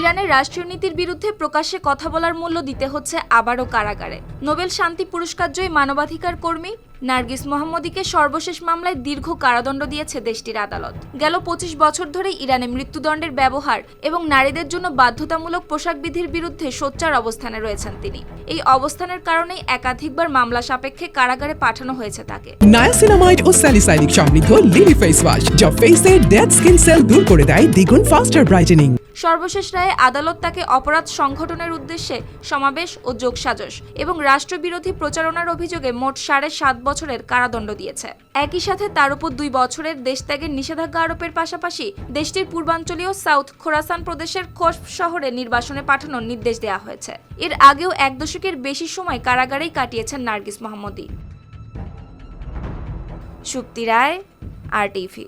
ইরানের রাষ্ট্রীয় নীতির বিরুদ্ধে প্রকাশ্যে কথা বলার মূল্য দিতে হচ্ছে আবারও কারাগারে। নোবেল শান্তি পুরস্কার জয়ী মানবাধিকার কর্মী নার্গিস মোহাম্মদীকে সর্বশেষ মামলায় দীর্ঘ কারাদণ্ড দিয়েছে দেশটির আদালত। গেল পঁচিশ বছর ধরে ইরানে মৃত্যুদণ্ডের ব্যবহার এবং নারীদের জন্য বাধ্যতামূলক পোশাক বিধির বিরুদ্ধে সোচ্চার অবস্থানে রয়েছেন তিনি। এই অবস্থানের কারণেই একাধিকবার মামলা সাপেক্ষে কারাগারে পাঠানো হয়েছে তাকে। নায়াসিনামাইড ও স্যালিসাইলিক সমৃদ্ধ লিলি ফেস ওয়াশ যা ফেসের ডেড স্কিন সেল দূর করে দেয় দ্বিগুণ ফাস্টার ব্রাইটেনিং সর্বশেষ রায়ে আদালত তাকে অপরাধ সংগঠনের উদ্দেশ্যে সমাবেশ ও যোগসাজশ এবং রাষ্ট্রবিরোধী প্রচারণার অভিযোগে মোট সাড়ে সাত বছরের কারাদণ্ড দিয়েছে। একই সাথে তার উপর দুই বছরের দেশত্যাগের নিষেধাজ্ঞা আরোপের পাশাপাশি দেশটির পূর্বাঞ্চলীয় সাউথ খোরাসান প্রদেশের কোস্প শহরে নির্বাসনে পাঠানোর নির্দেশ দেওয়া হয়েছে। এর আগেও এক দশকের বেশি সময় কারাগারেই কাটিয়েছেন নার্গিস মোহাম্মদী। সুপ্তি রায়, আর টিভি